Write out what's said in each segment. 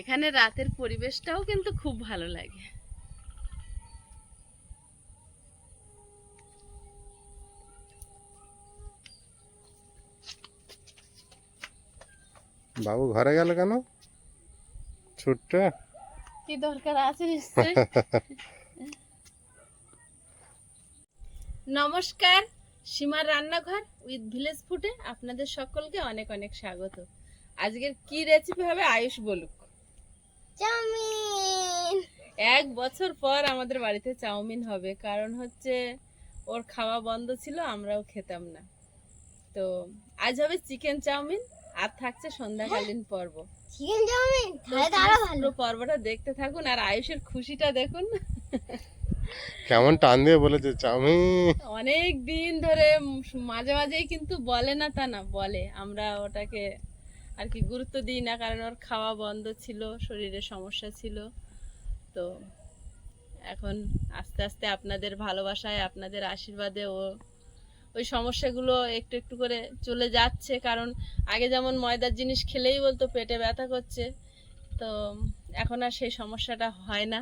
এখানে রাতের পরিবেশটাও কিন্তু খুব ভালো লাগে। বাবু ঘরে গেল কেন? ছুটতে? কি দরকার আছে নিশ্চয়ই। নমস্কার সীমার রান্নাঘর উইথ ভিলেজ ফুডে আপনাদের সকলকে অনেক অনেক স্বাগত। আজকের কি রেসিপি হবে আয়ুষ বলুক। চাউমিন। এক বছর পর আমাদের বাড়িতে চাউমিন হবে কারণ হচ্ছে ওর খাওয়া বন্ধ ছিল আমরাও খেতাম না। তো আজ হবে চিকেন চাউমিন আর থাকছে সন্ধ্যাকালীন পর্ব। Chicken chowmein? তাহলে তো আরও ভালো। পুরো পর্বটা দেখতে থাকুন আর আয়ুষের খুশিটা দেখুন। কেমন টান দিয়ে বলেছে চাউমিন অনেক দিন ধরে মাঝে মাঝেই কিন্তু বলে না তা না বলে। আমরা ওটাকে আর কি গুরুত্ব দিই না, কারণ ওর খাওয়া বন্ধ ছিল, শরীরে সমস্যা ছিল। তো এখন আস্তে আস্তে আপনাদের ভালোবাসায়, আপনাদের আশীর্বাদে ও ওই সমস্যাগুলো একটু একটু করে চলে যাচ্ছে। কারণ আগে যেমন ময়দার জিনিস খেলেই বলতো, পেটে ব্যথা করছে। তো এখন আর সেই সমস্যাটা হয় না।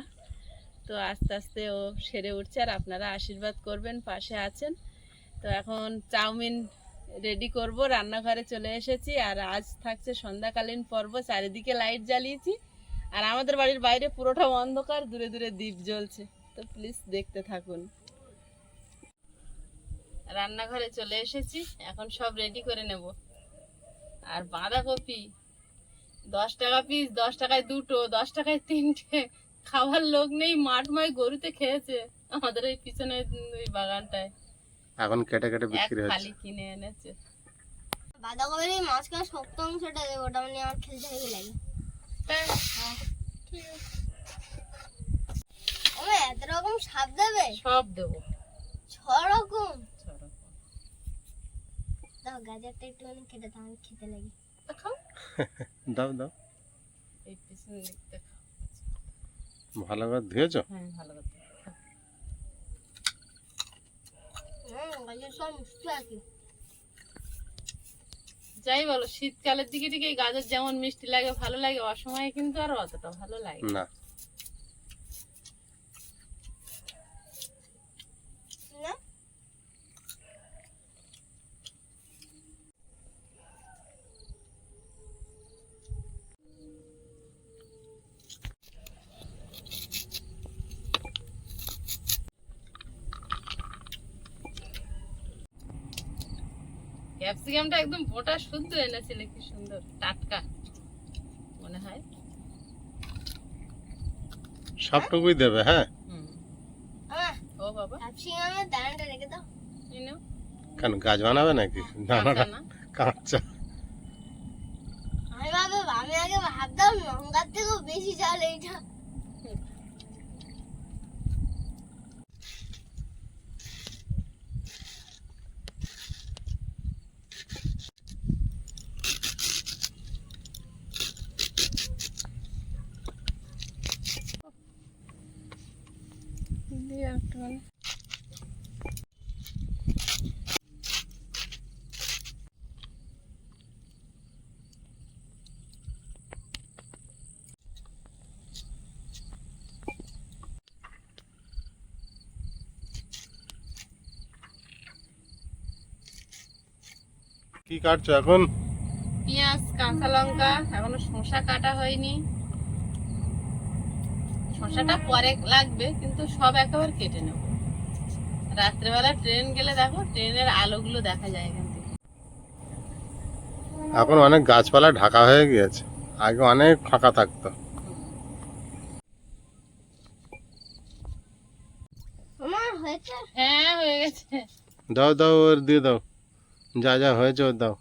তো আস্তে আস্তে ও সেরে উঠছে, আর আপনারা আশীর্বাদ করবেন, পাশে আছেন। তো এখন চাউমিন রেডি করব, রান্নাঘরে চলে এসেছি আর আজ থাকছে সন্ধ্যাকালীন পর্ব, চারিদিকে লাইট জ্বালিয়েছি। আর আমাদের বাড়ির বাইরে পুরোটা অন্ধকার, দূরে দূরে দ্বীপ জ্বলছে। তো প্লিজ দেখতে থাকুন। রান্নাঘরে চলে এসেছি, এখন সব রেডি করে নেব। আর বাঁধাকপি, দশ টাকা পিস দশ টাকায় দুটো, দশ টাকায় তিনটে। খাওয়ার লোক নেই মাঠময় গরুতে খেয়েছে। আমাদের ওই পিছনে ওই বাগানটায়। এখন কেটে কেটে বিক্রি হচ্ছে। খালি কিনে এনেছে। বাঁধাকপির এই মাঝখানে শক্ত অংশটা দেবো ওটা মানে আমার খেলতে হেভি লাগে। হ্যাঁ, ওমে এত রকম স্বাদ দেবে? সব দেবো। ছ রকম। দাও গাজরটা একটুখানি কেটে দাও আমি খেতে লাগে। দাও দাও। এই পিছনে দিকটা ভালো করে ধুয়েছো? হ্যাঁ ভালো কথা খাও। হুম গাজর সব মিষ্টি আছে যাই বলো, শীতকালের দিকে গাজর যেমন মিষ্টি লাগে, ভালো লাগে, অসময়ে কিন্তু আর অতটা ভালো লাগে না। ক্যাপসিকামটা একদম গোটা শুদ্ধ এনেছিলে কি সুন্দর টাটকা মনে হয়। সবটুকুই দেবে হ্যাঁ? ও বাবা। ক্যাপসিকামের দানাটা রেখে দাও। কেন গাছ বানাবে নাকি? দানাটা কাঁচা না? কাঁচা আমি ভাবে আমি আগে ভাবতাম লঙ্কার থেকেও বেশি চাল এইটা দিয়ে একটুখানি। কি কাটছো এখন? পেঁয়াজ কাঁচা লঙ্কা এখনও শসা কাটা হয়নি। শসাটা পরে লাগবে কিন্তু সব একেবারে কেটে নেব। রাত্রেবেলা ট্রেন গেলে দেখো ট্রেনের আলোগুলো দেখা যায় এখান থেকে। এখন অনেক গাছপালা ঢাকা হয়ে গিয়েছে। আগে অনেক ফাঁকা থাকতো। হ্যাঁ হয়ে গেছে। দাও দাও ওর দিয়ে দাও। যা যা হয়েছে ওর দাও।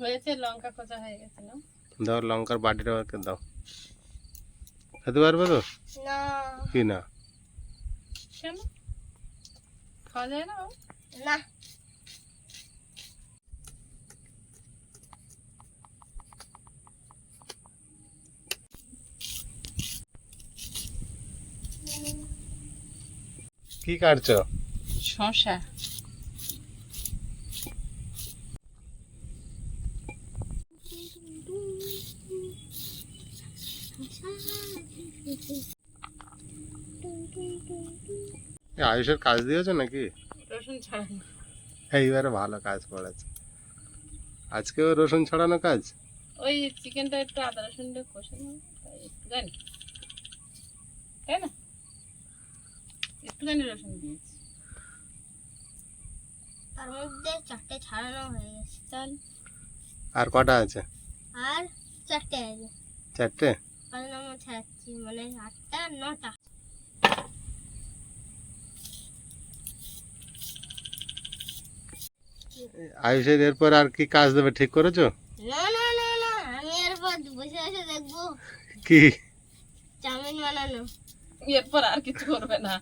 হয়েছে লঙ্কা খোঁচা হয়ে গেছে না? দাও লঙ্কার বাটিটা ওকে দাও। খেতে পারবে তো? না। কি না? কেন? খাওয়া যায় না না। কি কাটছো? শসা। আয়ুষের কাজ দিয়েছ নাকি? রসুন ছাড়ানো। এইবারে ভালো কাজ করেছে। আজকেও রসুন ছড়ানো কাজ? ওই চিকেনটা একটু আদা রসুন দিয়ে কষে তাই একটুখানি। তাই না? একটুখানি রসুন দিয়েছি। তার মধ্যে চারটে ছাড়ানো হয়ে গেছে আর কটা আছে? আর চারটে আছে। চারটে? আমরা ছাড়াচ্ছি মানে আটটা নটা। আয়ুষের এরপর আর কি কাজ দেবে ঠিক করেছ? না না না না আমি এরপর বসে বসে দেখব। কি? চাউমিন বানানো। এরপর আর কিছু করবে না।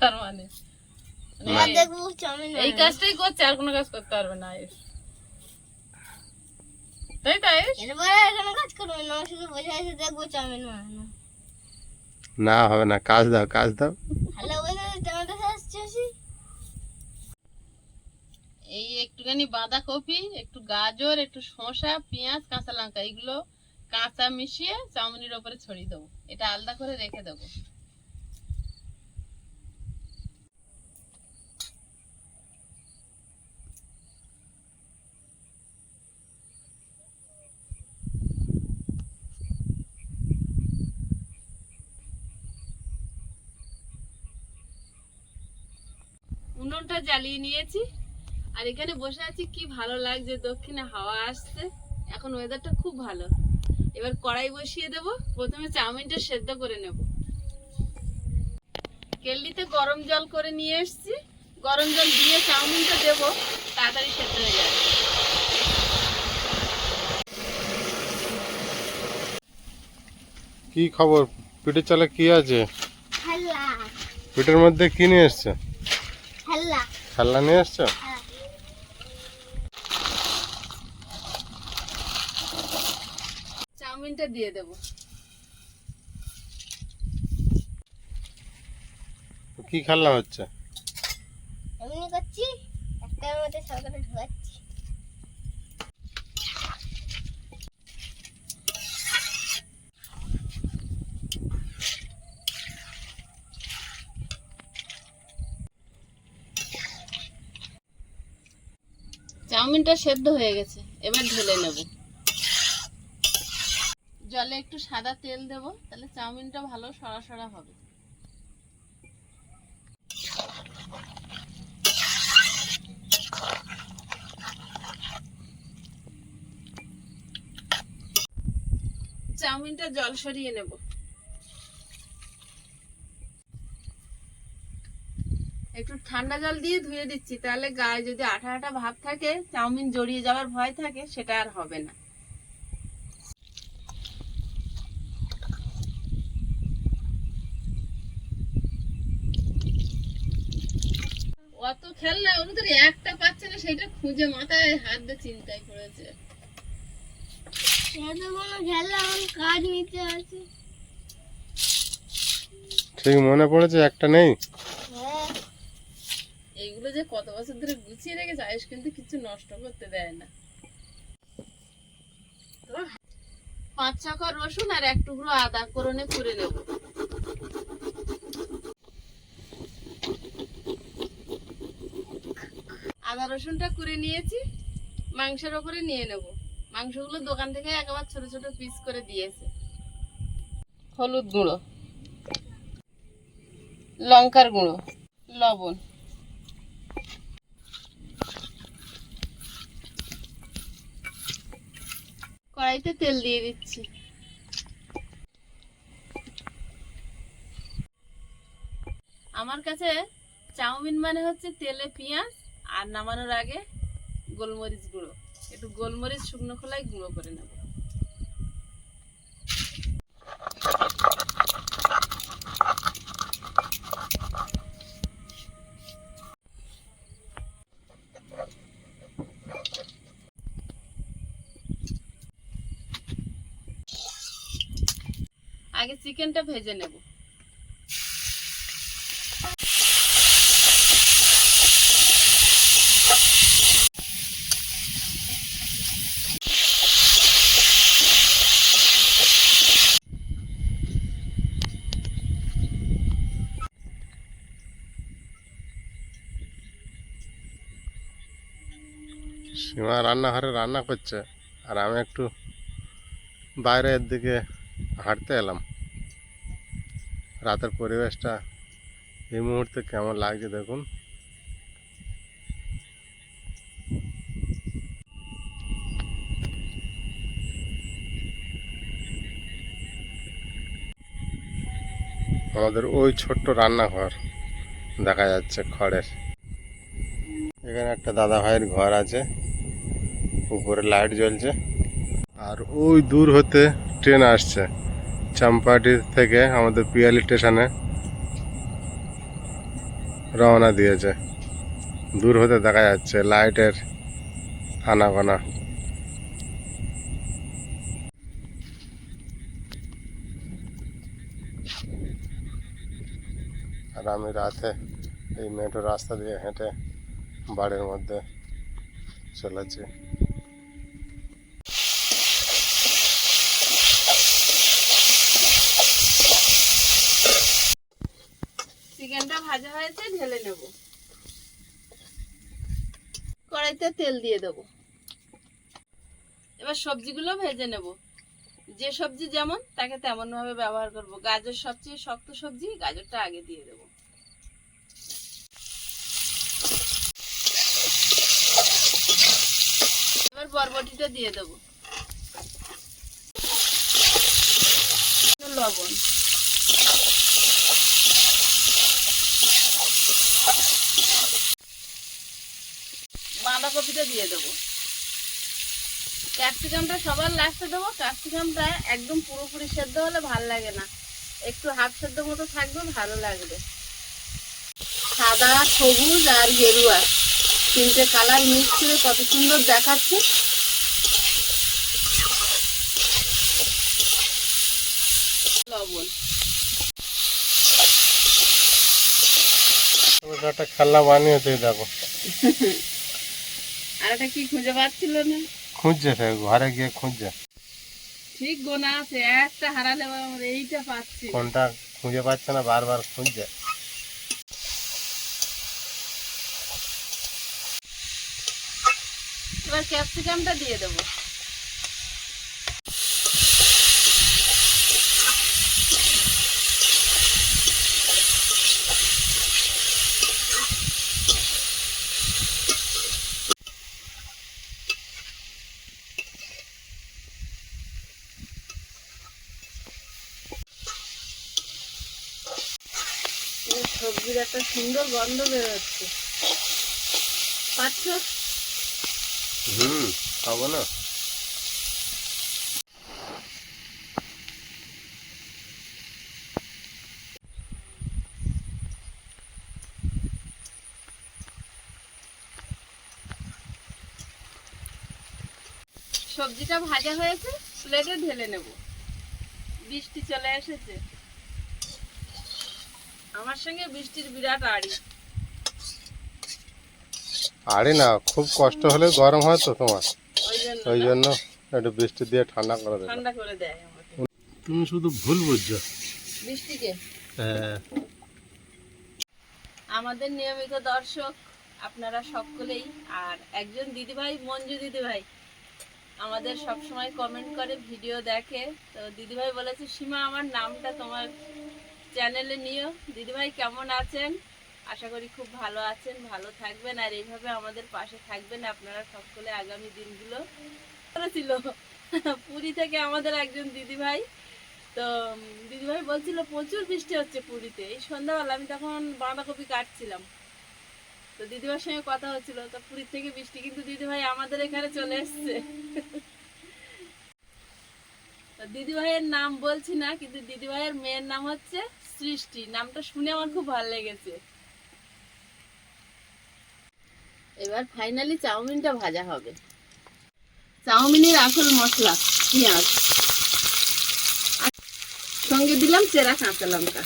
তার মানে। মানে এই কাজটাই করছে আর কোনো কাজ করতে পারবে না আয়ুষ। তাই তো আয়ুষ? এরপরে আর কোনো কাজ করব না শুধু বসে বসে দেখব চাউমিন বানানো। না হবে না কাজ দাও কাজ দাও হ্যালো বসে টমেটো সস চষি এই একটুখানি বাঁধাকপি, একটু গাজর, একটু শসা, পেঁয়াজ, কাঁচা লঙ্কা, এগুলো কাঁচা মিশিয়ে চাউমিনের ওপরে ছড়িয়ে দেবো। এটা আলাদা করে রেখে দেবো। উনুনটা জ্বালিয়ে নিয়েছি। আর এখানে বসে আছি কি ভালো লাগছে দক্ষিণে হাওয়া আসছে। এখন ওয়েদারটা খুব ভালো। এবার কড়াই বসিয়ে দেব প্রথমে চাউমিনটা সেদ্ধ করে নেব। কেললিতে গরম জল করে নিয়ে এসেছি। গরম জল দিয়ে চাউমিনটা দেব তাড়াতাড়ি সেদ্ধ হয়ে যাবে। কি খবর? পিঠের চালে কি আছে? হাল্লা পিঠের মধ্যে কি নিয়ে এসছো? হাল্লা খেলনা নিয়ে এসছো হ্যাঁ চাউমিনটা দিয়ে দেব। কি খেলনা হচ্ছে? এমনি করছি একটার মধ্যে সরকারে ঢুকাচ্ছি। চাউমিনটা সেদ্ধ হয়ে গেছে। এবার ঢেলে নেব। জলে একটু সাদা তেল দেব, তাহলে চাউমিনটা ভালো সরা সরা হবে। চাউমিনটা জল সরিয়ে নেব। একটু ঠান্ডা জল দিয়ে ধুয়ে দিচ্ছি, তাহলে গায়ে যদি আঠা আঠা ভাব থাকে, চাউমিন জড়িয়ে যাওয়ার ভয় থাকে, সেটা আর হবে না। খেলনা ওদের একটা পাচ্ছে না সেটা খুঁজে মাথায় হাত দিয়ে চিন্তায় পড়েছে। এত কোনো খেলা আমার কাজ নিতে আছে ঠিক মনে পড়েছে একটা নেই? হ্যাঁ। এইগুলো যে কত বছর ধরে গুছিয়ে রেখেছে আয়ুষ কিন্তু কিছু নষ্ট করতে দেয় না। পাঁচ ছকা রসুন আর এক টুকরো আদা করনে করে নেব। রসুনটা করে নিয়েছি, মাংসের ওপরে নিয়ে নেব। মাংসগুলো দোকান থেকে একবার ছোট ছোট পিস করে দিয়েছে। হলুদ গুঁড়ো, লঙ্কার গুঁড়ো, লবণ। কড়াইতে তেল দিয়ে দিচ্ছি। আমার কাছে চাউমিন মানে হচ্ছে তেলে পেঁয়াজ আর নামানোর আগে গোলমরিচ গুঁড়ো। একটু গোলমরিচ শুকনো খোলায় গুঁড়ো করে নেব। আগে চিকেনটা ভেজে নেব। সীমা রান্নাঘরে রান্না করছে, আর আমি একটু বাইরের দিকে হাঁটতে এলাম। রাতের পরিবেশটা এই মুহূর্তে কেমন লাগছে দেখুন। আমাদের ওই ছোট্ট রান্নাঘর দেখা যাচ্ছে খড়ের। এখানে একটা দাদা ভাইয়ের ঘর আছে। উপরে লাইট জ্বলছে। আর ওই দূর হতে ট্রেন আসছে, চাম্পাটি থেকে আমাদের পিয়ালি স্টেশনে রওনা দিয়েছে। দূর হতে দেখা যাচ্ছে লাইটের আনাগোনা। আর আমি রাতে এই মেট্রো রাস্তা দিয়ে হেঁটে বাড়ির মধ্যে চলেছি চিকেনটা ভাজা হয়েছে, ঢেলে নেব। কড়াইতে তেল দিয়ে দেব। এবার সবজিগুলো ভেজে নেব। যে সবজি যেমন, তাকে তেমন ভাবে ব্যবহার করব। গাজর সবচেয়ে শক্ত সবজি, গাজরটা আগে দিয়ে দেব। এবার বরবটিটা দিয়ে দেব। লবণ। বাঁধাকপিটা দিয়ে দেবো। ক্যাপসিকামটা সবার লাস্টে দেবো। ক্যাপসিকামটা একদম পুরোপুরি সেদ্ধ হলে ভালো লাগে না। একটু হাফ সেদ্ধ মতো থাকবে ভালো লাগবে। সাদা সবুজ আর গেরুয়া। তিনটে কালার মিক্স করে কত সুন্দর দেখাচ্ছে। লবণ। ওটা একটা বানিয়েছে দেখো। আর কি খুঁজে পাচ্ছিল না? খুঁজছে সে ঘরে গিয়ে খুঁজছে। ঠিক গোনা আছে একটা হারালে আমরা এইটা পাচ্ছি। কোনটা খুঁজে পাচ্ছে না বারবার খুঁজছে। এবার ক্যাপসিকামটা দিয়ে দেবো এই সবজির একটা সুন্দর গন্ধ বেরোচ্ছে। পাচ্ছ? হুম খাব না। সবজিটা ভাজা হয়েছে প্লেটে ঢেলে নেব। বৃষ্টি চলে এসেছে। আমার সঙ্গে বৃষ্টির বিরাট আড়ি। আরে না খুব কষ্ট হলে গরম হয় তো তোমার। ওই জন্য একটু বৃষ্টি দিয়ে ঠান্ডা করে দেবে। ঠান্ডা করে দেয় আমাকে। তুমি শুধু ভুল বুঝছ। বৃষ্টিকে? হ্যাঁ। আমাদের নিয়মিত দর্শক আপনারা সকলেই আর একজন দিদিভাই মঞ্জু দিদিভাই আমাদের সব সময় কমেন্ট করে ভিডিও দেখে। তো দিদিভাই বলেছে সীমা আমার নামটা তোমার চ্যানেলে নিও। দিদিভাই কেমন আছেন? আশা করি খুব ভালো আছেন, ভালো থাকবেন। আর এইভাবে আমাদের পাশে থাকবেন আপনারা সকলে আগামী দিনগুলো। ছিল। পুরী থেকে আমাদের একজন দিদিভাই। তো দিদিভাই বলছিল, প্রচুর বৃষ্টি হচ্ছে পুরীতে। এই সন্ধ্যাবেলা আমি তখন বাঁধাকপি কাটছিলাম। তো দিদিভাইয়ের সঙ্গে কথা হচ্ছিল, তো পুরীর থেকে বৃষ্টি কিন্তু দিদিভাই আমাদের এখানে চলে এসছে। দিদিভাইয়ের নাম বলছি না, কিন্তু দিদিভাইয়ের মেয়ের নাম হচ্ছে সৃষ্টি। নামটা শুনে আমার খুব ভালো লেগেছে। এবার ফাইনালি চাউমিনটা ভাজা হবে। চাউমিনের আসল মশলা পেঁয়াজ। সঙ্গে দিলাম চেরা কাঁচা লঙ্কা।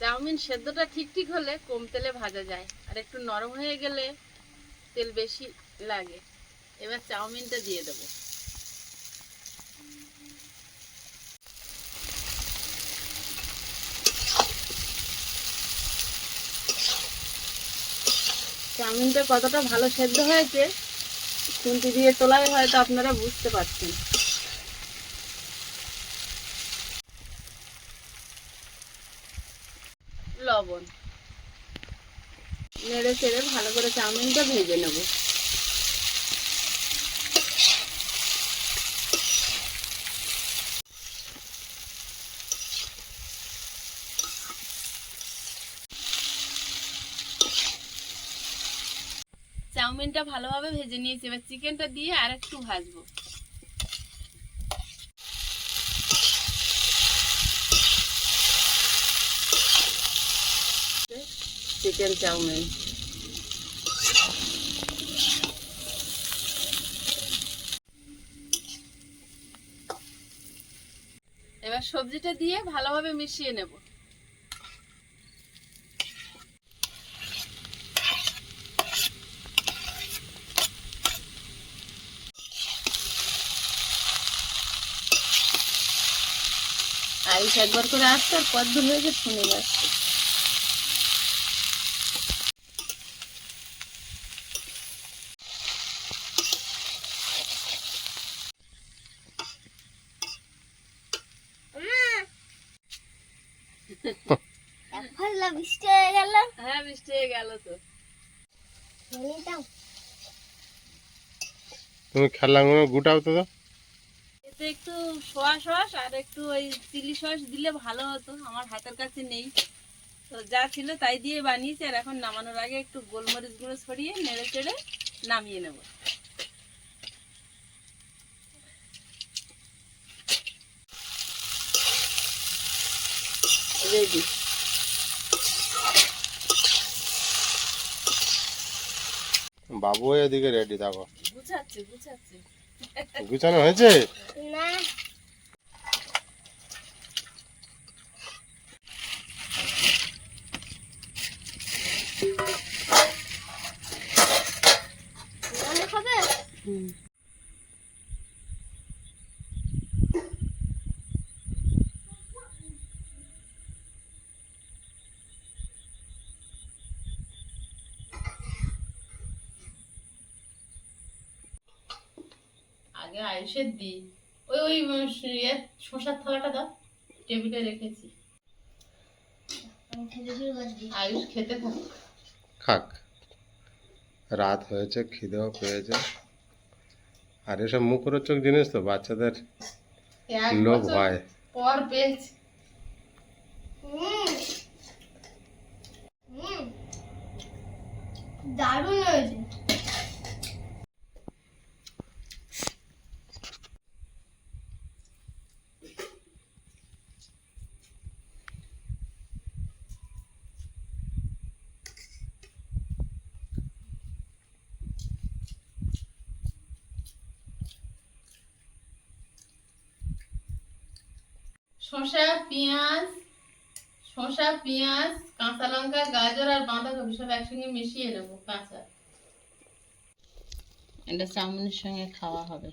চাউমিন সেদ্ধটা ঠিক ঠিক হলে কম তেলে ভাজা যায়। আর একটু নরম হয়ে গেলে তেল বেশি লাগে। এবার চাউমিনটা দিয়ে দেবো। চাউমিনটা কতটা ভালো সেদ্ধ হয়েছে, খুন্তি দিয়ে তোলায় হয়তো আপনারা বুঝতে পারছেন। লবণ। নেড়ে চেড়ে ভালো করে চাউমিনটা ভেজে নেব। চাউমিনটা ভালোভাবে ভেজে নিয়েছি। এবার চিকেনটা দিয়ে আর একটু ভাজবো। Chicken chowmein. এবার সবজিটা দিয়ে ভালোভাবে মিশিয়ে নেব। আইস একবার করে আসতে আর কদ্দূর হয়েছে শুনে যাচ্ছে বৃষ্টি হয়ে গেল? হ্যাঁ বৃষ্টি হয়ে গেল তো। তুমি খেলাগুলো গুটাও তো দাও। এতে একটু সোয়া সস আর একটু ওই চিলি সস দিলে ভালো হতো আমার হাতের কাছে নেই। তো যা ছিল তাই দিয়ে বানিয়েছি আর এখন নামানোর আগে একটু গোলমরিচ গুঁড়ো ছড়িয়ে নেড়ে চেড়ে নামিয়ে নেব। রেডি বাবু এদিকে রেডি দেখো। বুঝাচ্ছি বুঝাচ্ছি গুছানো হয়েছে? না। আগে আয়ুষের দি ওই ওই ইয়ে থালাটা দাও টেবিলে রেখেছি। আয়ুষ খেতে থাক। খাক। রাত হয়েছে খিদেও পেয়েছে। আর এসব মুখরোচক জিনিস তো বাচ্চাদের লোভ হয়। পর পেয়েছি। হুম। হুম। দারুণ হয়েছে। শসা পেঁয়াজ শসা পেঁয়াজ কাঁচা লঙ্কা গাজর আর বাঁধাকপি সব একসঙ্গে মিশিয়ে নেব কাঁচা। এটা চাউমিনের সঙ্গে খাওয়া হবে।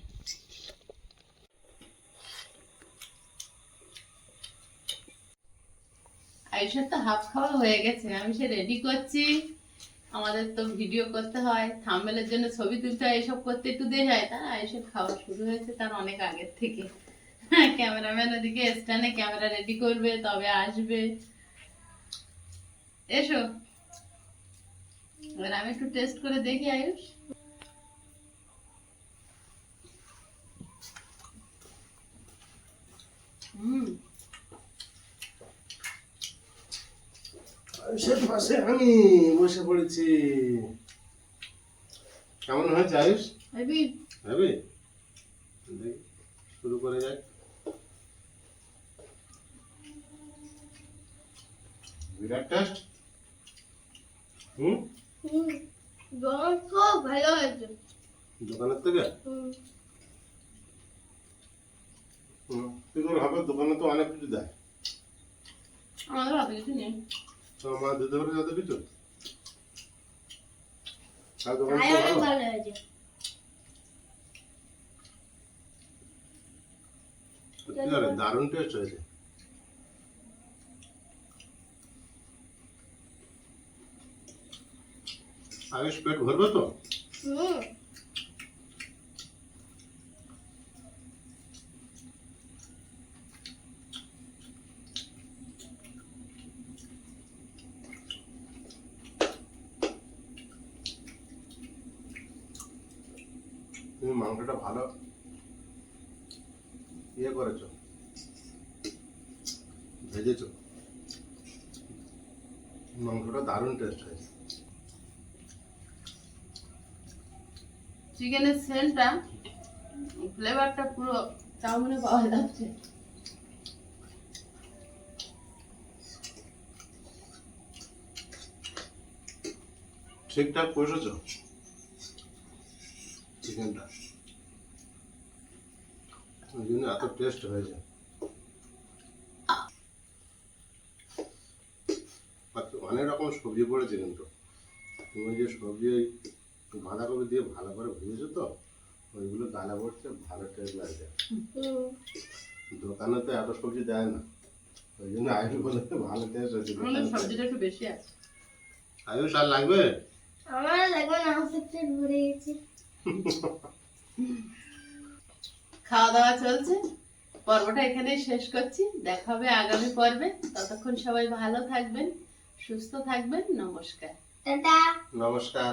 আয়ুষের তো হাফ খাওয়া হয়ে গেছে আমি সে রেডি করছি। আমাদের তো ভিডিও করতে হয় থাম্বেলের জন্য ছবি তুলতে হয় এসব করতে একটু দেরি হয়। তা আয়ুষের খাওয়া শুরু হয়েছে তার অনেক আগের থেকে। ক্যামেরাম্যান ওদিকে স্ট্যান্ডে ক্যামেরা রেডি করবে তবে আসবে। এসো। এবার আমি একটু টেস্ট করে দেখি আয়ুষ। হুম। আয়ুষের পাশে আমি বসে পড়েছি। কেমন হয়েছে আয়ুষ? হবে শুরু করে যাক বিরাট টেস্ট হুম? হুম খুব ভালো হয়েছে। দোকানের থেকে? হুম। করে হবে দোকানে তো অনেক কিছু দেয়। আমাদের হাতে কিছু নেই। তো আমার দিতে পারে যত কিছু? আর দোকানে তাই তো অনেক ভালো। ভালো হয়েছে। দারুণ টেস্ট হয়েছে। আয়ুষ পেট ভরবে তো? তুমি মাংসটা ভালো ইয়ে করেছ ভেজেছো মাংসটা দারুণ টেস্ট হয়েছে। চিকেনের সেন্টটা ফ্লেভারটা পুরো চাউমিনে পাওয়া যাচ্ছে। ঠিকঠাক কষেছো চিকেনটা। ওই জন্য এত টেস্ট হয়েছে অনেক রকম সবজি পড়েছে কিন্তু। তুমি যে সবজি বাঁধাকপি দিয়ে ভালো করে ভেজেছো তো? ওইগুলো গালা পড়ছে ভালো টেস্ট লাগছে। দোকানে তো এত সবজি দেয় না। ওই জন্য আয়ুষ বলে ভালো টেস্ট হয়েছে সবজিটা একটু বেশি আছে। আয়ুষ আর লাগবে? আমার লাগবে না পেট ভরে গেছে। খাওয়া দাওয়া চলছে। পর্বটা এখানেই শেষ করছি। দেখা হবে আগামী পর্বে। ততক্ষণ সবাই ভালো থাকবেন সুস্থ থাকবেন। নমস্কার। টাটা। নমস্কার।